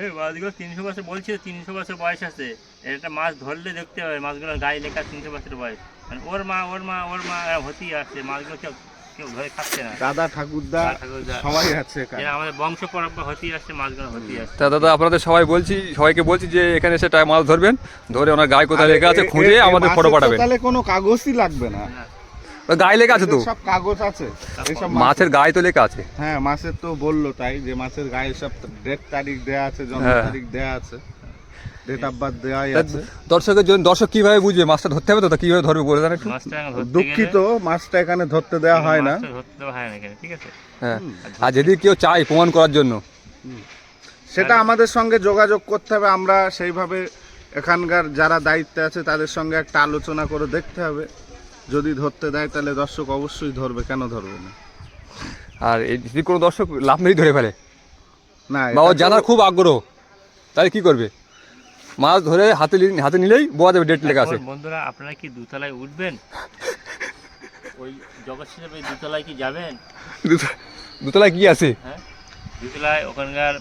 এই মাছগুলো তিনশো বছর বলছি তিনশো বছর বয়স আছে। এটা মাছ ধরলে দেখতে হবে মাছগুলোর গায়ে লেখা তিনশো বছর বয়স। মানে ওর মা ওর মা ওর মা হতেই আসছে মাছগুলো কেউ কেউ ধরে খাচ্ছে না। দাদা ঠাকুরদা সবাই আছে এরা আমাদের বংশ পরম্পরা হতেই আসছে মাছগুলো হতেই আসছে। তা দাদা আপনাদের সবাই বলছি সবাইকে বলছি যে এখানে এসে মাছ ধরবেন। ধরে ওনার গায়ে কোথায় লেখা আছে খুঁজে আমাদের ফটো পাঠাবেন। তাহলে কোনো কাগজই লাগবে না। গায়ে লেখা আছে তো। সব কাগজ আছে। এইসব মাছের গায়ে তো লেখা আছে। হ্যাঁ মাছের তো বলল তাই যে মাছের গায়ে সব ডেট তারিখ দেয়া আছে জন্ম হ্যাঁ। তারিখ দেয়া আছে। ডেট অফ বার্থ আছে। দর্শকের জন্য দর্শক কীভাবে বুঝবে? মাছটা ধরতে হবে তো? তা কীভাবে ধরবে বলে দেন একটু? দুঃখিত মাছটা এখানে ধরতে দেওয়া হয় না। ধরতে হয় না ঠিক আছে? হ্যাঁ। আর যদি কেউ চায় প্রমাণ করার জন্য? সেটা আমাদের সঙ্গে যোগাযোগ করতে হবে। আমরা সেইভাবে এখানকার যারা দায়িত্বে আছে তাদের সঙ্গে একটা আলোচনা করে দেখতে হবে। যদি ধরতে দেয় তাহলে দর্শক অবশ্যই ধরবে। কেন ধরবে না? আর এই যদি কোনো দর্শক লাভ মেরেই ধরে ফেলে না বা ও এটা তো- জানার খুব আগ্রহ। তাহলে কি করবে? মাছ ধরে হাতে হাতে নিলেই বোয়া যাবে ডেট লেখা আছে। বন্ধুরা আপনারা কি দুতলায় উঠবেন? ওই জগৎ দুতলায় কি যাবেন? দুতলায় কি আছে? হ্যাঁ? দুতলায় ওখানকার